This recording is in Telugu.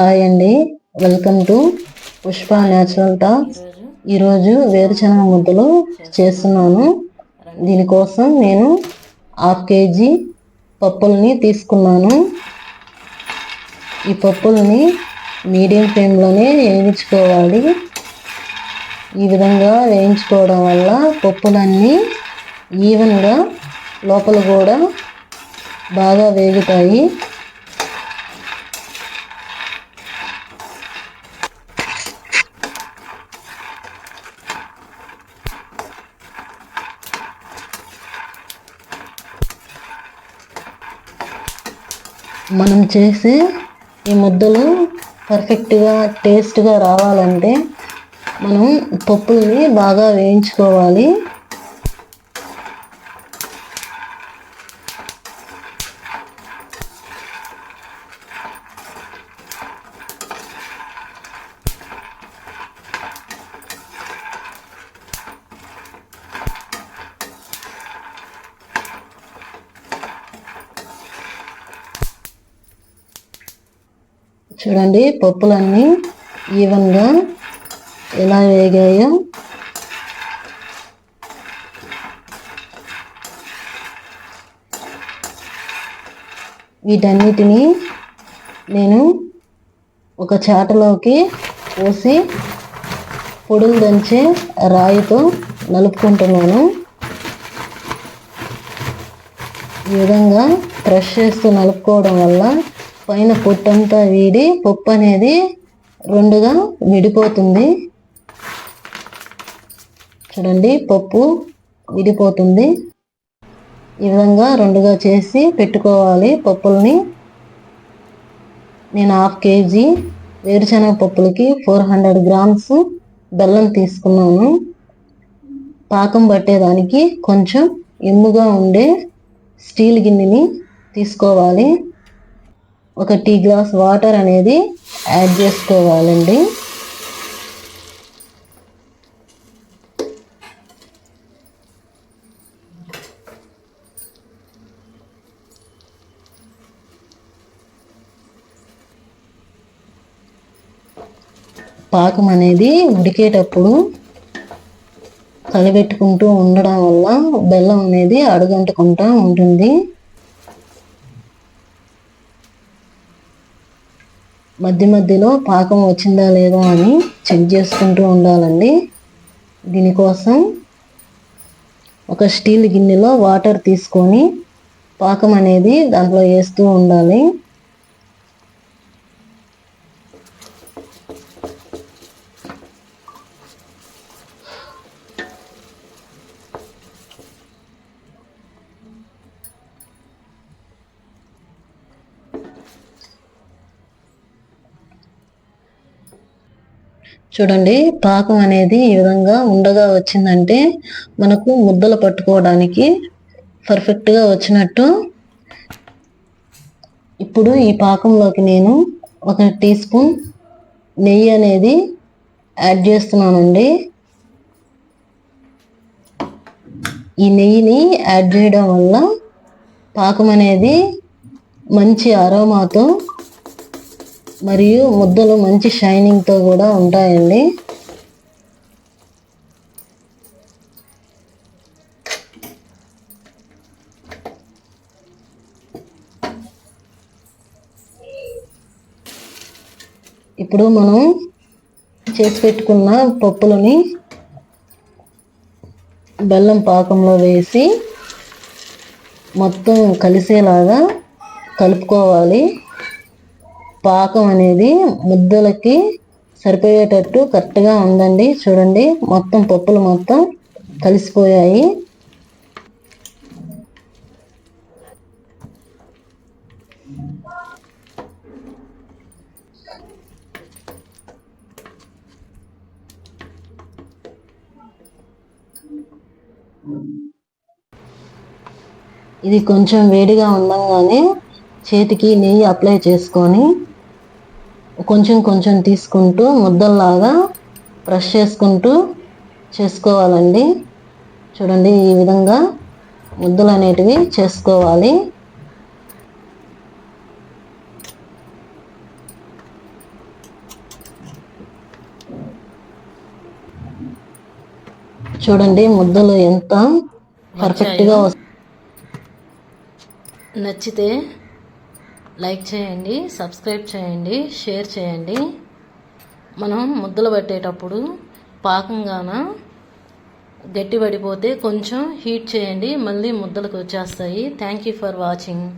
హాయ్ అండి. Welcome to Pushpa natural talks ఈరోజు వేరుశనగ ముద్దలు చేస్తున్నాను. దీనికోసం నేను హాఫ్ కేజీ పప్పుల్ని తీసుకున్నాను. ఈ పప్పుల్ని మీడియం ఫ్లేమ్లోనే వేయించుకోవాలి. ఈ విధంగా వేయించుకోవడం వల్ల పప్పులన్నీ ఈవెన్గా లోపల కూడా బాగా వేగుతాయి. మనం చేసే ఈ ముద్దలు పర్ఫెక్ట్గా టేస్ట్గా రావాలంటే మనం పప్పుల్ని బాగా వేయించుకోవాలి. చూడండి పప్పులన్నీ ఈవెన్గా ఎలా వేగాయో. వీటన్నిటిని నేను ఒక చాటలోకి పోసి పొడులు దంచే రాయితో నలుపుకుంటున్నాను. ఈ విధంగా ప్రెష్ చేస్తూ నలుపుకోవడం వల్ల పైన పొట్టంతా వీడి పప్పు అనేది రెండుగా విడిపోతుంది. చూడండి పప్పు విడిపోతుంది. ఈ విధంగా రెండుగా చేసి పెట్టుకోవాలి పప్పుల్ని. నేను హాఫ్ కేజీ వేరుశనగ పప్పులకి ఫోర్ హండ్రెడ్ గ్రామ్స్ బెల్లం తీసుకున్నాను. పాకం పట్టేదానికి కొంచెం ఎమ్ముగా ఉండే స్టీల్ గిన్నెని తీసుకోవాలి. ఒక టీ గ్లాస్ వాటర్ అనేది యాడ్ చేసుకోవాలండి. పాకం అనేది ఉడికేటప్పుడు కలిపెట్టుకుంటూ ఉండడం వల్ల బెల్లం అనేది అడుగంటుకుంటూ ఉంటుంది. మధ్య మధ్యలో పాకం వచ్చిందా లేదా అని చెక్ చేసుకుంటూ ఉండాలండి. దీనికోసం ఒక స్టీల్ గిన్నెలో వాటర్ తీసుకొని పాకం అనేది దాంట్లో వేస్తూ ఉండాలి. చూడండి పాకం అనేది ఈ విధంగా ఉండగా వచ్చిందంటే మనకు ముద్దలు పట్టుకోవడానికి పర్ఫెక్ట్గా వచ్చినట్టు. ఇప్పుడు ఈ పాకంలోకి నేను ఒక టీ స్పూన్ నెయ్యి అనేది యాడ్ చేస్తున్నానండి. ఈ నెయ్యిని యాడ్ చేయడం వల్ల పాకం అనేది మంచి అరోమాతో మరియు ముద్దలు మంచి షైనింగ్తో కూడా ఉంటాయండి. ఇప్పుడు మనం చేసి పెట్టుకున్న పప్పులని బెల్లం పాకంలో వేసి మొత్తం కలిసేలాగా కలుపుకోవాలి. పాకం అనేది ముద్దలకి సరిపోయేటట్టు కరెక్ట్గా ఉందండి. చూడండి మొత్తం పప్పులు మొత్తం కలిసిపోయాయి. ఇది కొంచెం వేడిగా ఉండగానే చేతికి నెయ్యి అప్లై చేసుకొని కొంచెం కొంచెం తీసుకుంటూ ముద్దల్లాగా బ్రష్ చేసుకుంటూ చేసుకోవాలండి. చూడండి ఈ విధంగా ముద్దలు అనేటివి చేసుకోవాలి. చూడండి ముద్దలు ఎంత పర్ఫెక్ట్గా వస్తాయి నచ్చితే లైక్ చేయండి సబ్స్క్రైబ్ చేయండి షేర్ చేయండి. మనం ముద్దలు పట్టేటప్పుడు పాకంగాన గట్టి పడిపోతే కొంచెం హీట్ చేయండి మళ్ళీ ముద్దలకు వచ్చేస్తాయి. Thank you for watching